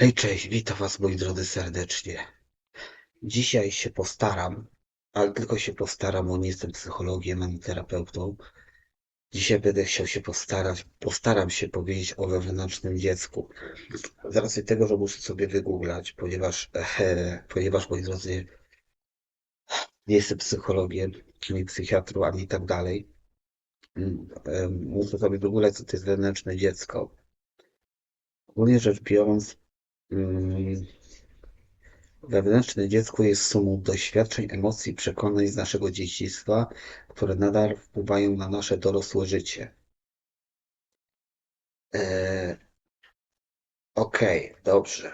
Hej, cześć, witam was moi drodzy serdecznie. Dzisiaj się postaram, ale tylko się postaram, bo nie jestem psychologiem ani terapeutą. Dzisiaj będę chciał się postarać, postaram się powiedzieć o wewnętrznym dziecku. Z racji tego, że muszę sobie wygooglać, ponieważ, e, ponieważ moi drodzy, nie jestem psychologiem, ani psychiatrą, ani tak dalej. Mm, Muszę sobie wygooglać, co to jest wewnętrzne dziecko. Ogólnie rzecz biorąc, Wewnętrzne dziecko jest sumą doświadczeń, emocji, przekonań z naszego dzieciństwa, które nadal wpływają na nasze dorosłe życie. Eee, Okej, dobrze.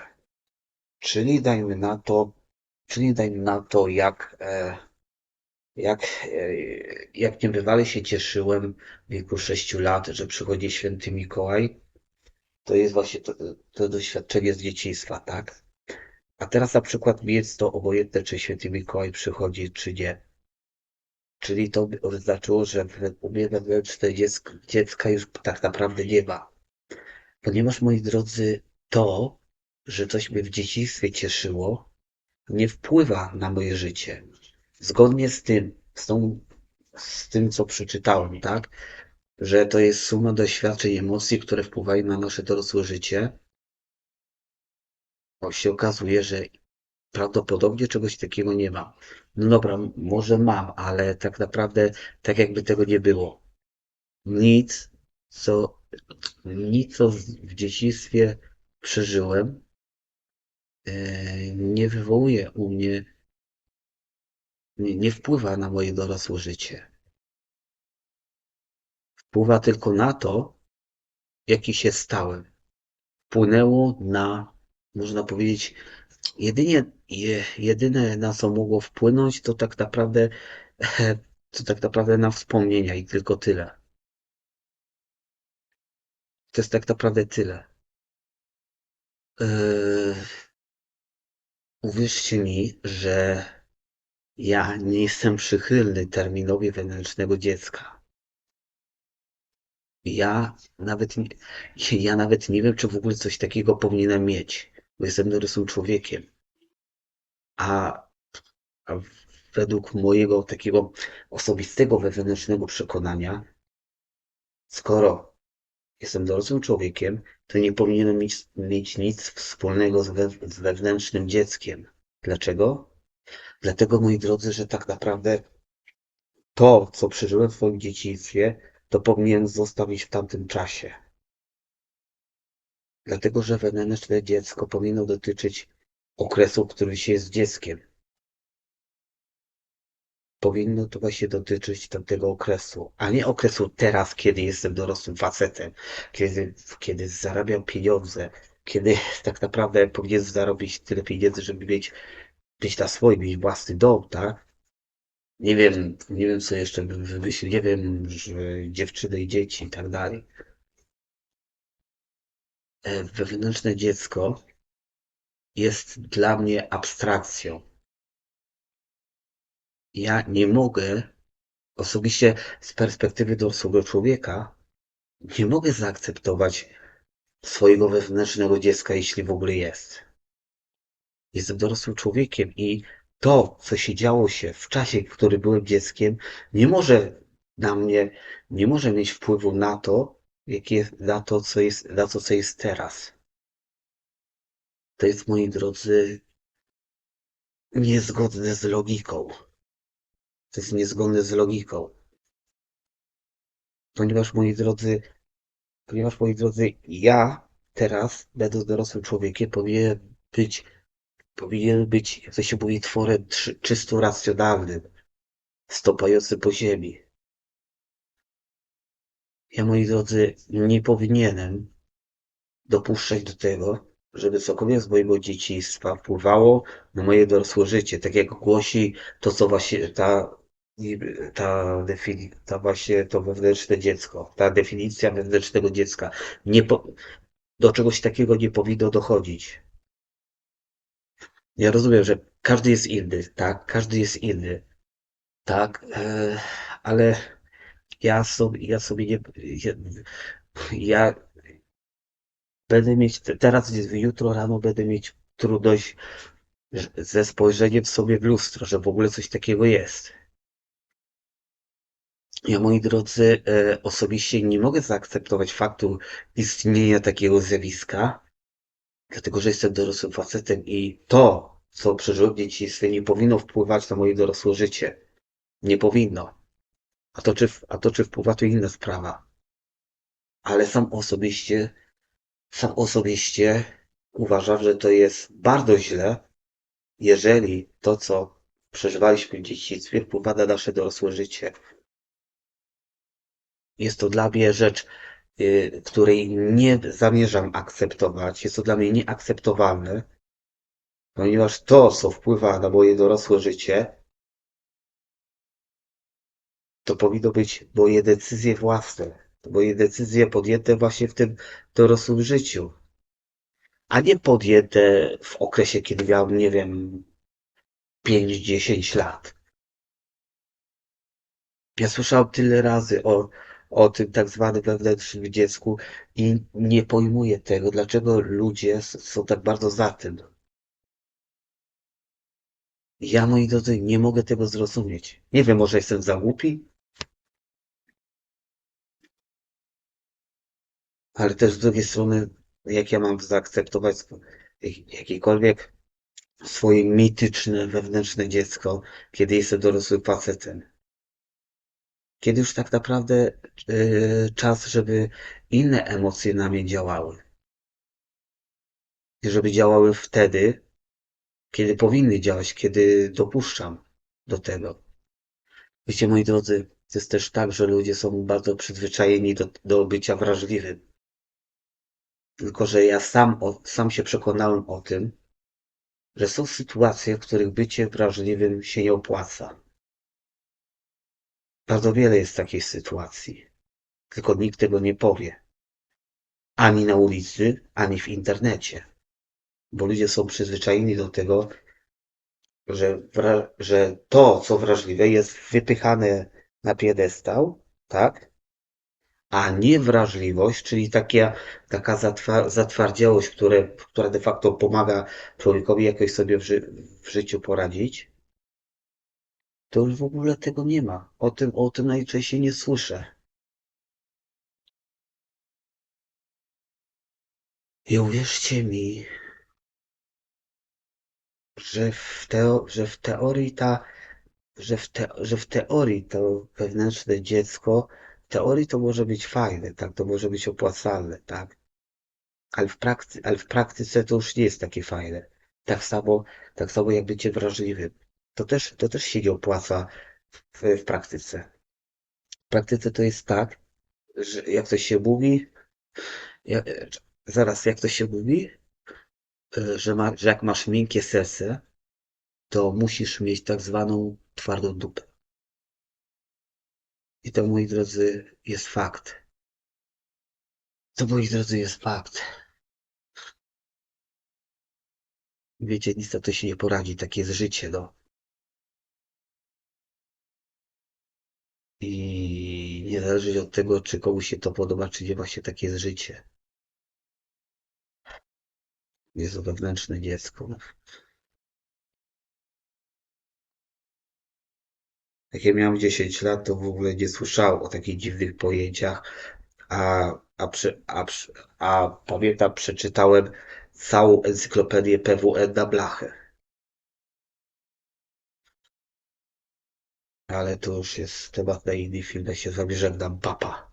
Czyli dajmy na to, czyli dajmy na to, jak, e, jak, e, jak niebywale się cieszyłem w wieku 6 lat, że przychodzi święty Mikołaj. To jest właśnie to, to doświadczenie z dzieciństwa, tak? A teraz na przykład mi jest to obojętne, czy święty Mikołaj przychodzi, czy nie. Czyli to by oznaczało, że u mnie wewnętrzne dziecko, dziecka już tak naprawdę nie ma. Ponieważ, moi drodzy, to, że coś mnie w dzieciństwie cieszyło, nie wpływa na moje życie. Zgodnie z tym, z, tą, z tym, co przeczytałem, tak? Że to jest suma doświadczeń i emocji, które wpływają na nasze dorosłe życie. Bo się okazuje, że prawdopodobnie czegoś takiego nie mam. No dobra, może mam, ale tak naprawdę tak jakby tego nie było. Nic, co, nic, co w dzieciństwie przeżyłem, e, nie wywołuje u mnie, nie, nie wpływa na moje dorosłe życie. Wpływa tylko na to, jaki się stałem. Wpłynęło na, można powiedzieć, jedynie, je, jedyne na co mogło wpłynąć, to tak naprawdę, to tak naprawdę na wspomnienia i tylko tyle. To jest tak naprawdę tyle. Yy, uwierzcie mi, że ja nie jestem przychylny terminowi wewnętrznego dziecka. Ja nawet, nie, ja nawet nie wiem, czy w ogóle coś takiego powinienem mieć, bo jestem dorosłym człowiekiem. A, a według mojego takiego osobistego wewnętrznego przekonania, skoro jestem dorosłym człowiekiem, to nie powinienem mieć, mieć nic wspólnego z, we, z wewnętrznym dzieckiem. Dlaczego? Dlatego, moi drodzy, że tak naprawdę to, co przeżyłem w swoim dzieciństwie, to powinienem zostawić w tamtym czasie. Dlatego, że wewnętrzne dziecko powinno dotyczyć okresu, w którym się jest dzieckiem. Powinno to właśnie dotyczyć tamtego okresu, a nie okresu teraz, kiedy jestem dorosłym facetem, kiedy, kiedy zarabiam pieniądze, kiedy tak naprawdę powinienem zarobić tyle pieniędzy, żeby mieć, mieć na swoim, mieć własny dom, tak? Nie wiem, nie wiem co jeszcze bym wymyślił, nie wiem, że dziewczyny i dzieci i tak dalej. E, Wewnętrzne dziecko jest dla mnie abstrakcją. Ja nie mogę, osobiście z perspektywy dorosłego człowieka, nie mogę zaakceptować swojego wewnętrznego dziecka, jeśli w ogóle jest. Jestem dorosłym człowiekiem i to, co się działo się w czasie, w którym byłem dzieckiem, nie może na mnie, nie może mieć wpływu na to, jakie, na to, co jest, na to, co jest teraz. To jest, moi drodzy, niezgodne z logiką. To jest niezgodne z logiką. Ponieważ, moi drodzy, ponieważ, moi drodzy, ja teraz, będąc dorosłym człowiekiem, powinien być, powinien być, jak to się mówi, tworem czysto racjonalnym, stąpającym po ziemi. Ja, moi drodzy, nie powinienem dopuszczać do tego, żeby cokolwiek z mojego dzieciństwa wpływało na moje dorosłe życie, tak jak głosi to, co właśnie ta, ta, defini- ta właśnie to wewnętrzne dziecko, ta definicja wewnętrznego dziecka. Nie po, do czegoś takiego nie powinno dochodzić. Ja rozumiem, że każdy jest inny, tak? Każdy jest inny, tak? E, ale ja sobie, ja sobie nie, ja, ja będę mieć, teraz, jutro rano będę mieć trudność ze spojrzeniem sobie w lustro, że w ogóle coś takiego jest. Ja, moi drodzy, e, osobiście nie mogę zaakceptować faktu istnienia takiego zjawiska, dlatego że jestem dorosłym facetem i to, co przeżyłem w dzieciństwie, nie powinno wpływać na moje dorosłe życie. Nie powinno. A to, czy, a to, czy wpływa, to inna sprawa. Ale sam osobiście, sam osobiście uważam, że to jest bardzo źle, jeżeli to, co przeżywaliśmy w dzieciństwie, wpływa na nasze dorosłe życie. Jest to dla mnie rzecz, której nie zamierzam akceptować. Jest to dla mnie nieakceptowalne, ponieważ to, co wpływa na moje dorosłe życie, to powinno być moje decyzje własne, moje decyzje podjęte właśnie w tym dorosłym życiu, a nie podjęte w okresie, kiedy miałem, nie wiem, 5-10 lat. Ja słyszałem tyle razy o, o tym tak zwanym wewnętrznym dziecku i nie pojmuję tego, dlaczego ludzie są tak bardzo za tym. Ja, moi drodzy, nie mogę tego zrozumieć. Nie wiem, może jestem za głupi, ale też z drugiej strony, jak ja mam zaakceptować jakiekolwiek swoje mityczne, wewnętrzne dziecko, kiedy jestem dorosłym facetem. Kiedy już tak naprawdę yy, czas, żeby inne emocje na mnie działały. Żeby działały wtedy, kiedy powinny działać, kiedy dopuszczam do tego. Wiecie, moi drodzy, to jest też tak, że ludzie są bardzo przyzwyczajeni do, do bycia wrażliwym. Tylko, że ja sam, o, sam się przekonałem o tym, że są sytuacje, w których bycie wrażliwym się nie opłaca. Bardzo wiele jest takich sytuacji. Tylko nikt tego nie powie. Ani na ulicy, ani w internecie. Bo ludzie są przyzwyczajeni do tego, że, że to, co wrażliwe, jest wypychane na piedestał, tak? A nie wrażliwość, czyli taka, taka zatwa- zatwardziałość, które, która de facto pomaga człowiekowi jakoś sobie w, ży- w życiu poradzić, to już w ogóle tego nie ma. O tym, o tym najczęściej nie słyszę. I uwierzcie mi, że w, teo- że w teorii ta, że w, te- że w teorii to wewnętrzne dziecko, w teorii to może być fajne, tak, to może być opłacalne, tak, ale w prakty- ale w praktyce to już nie jest takie fajne. Tak samo, tak samo jak bycie wrażliwym. To też, to też się nie opłaca w, w praktyce. W praktyce to jest tak, że jak coś się mówi, ja, zaraz jak to się mówi, e, że, ma, że jak masz miękkie serce, to musisz mieć tak zwaną twardą dupę. I to, moi drodzy, jest fakt. To, moi drodzy, jest fakt. Wiecie, nic na to się nie poradzi, takie jest życie, no. I niezależnie od tego, czy komuś się to podoba, czy nie, właśnie takie jest życie. Jest to wewnętrzne dziecko. Jak ja miałem 10 lat, to w ogóle nie słyszałem o takich dziwnych pojęciach, a, a, prze, a, a pamiętam, przeczytałem całą encyklopedię PWN na blachę. Ale to już jest temat na inny film, ja się z wami żegnam, papa.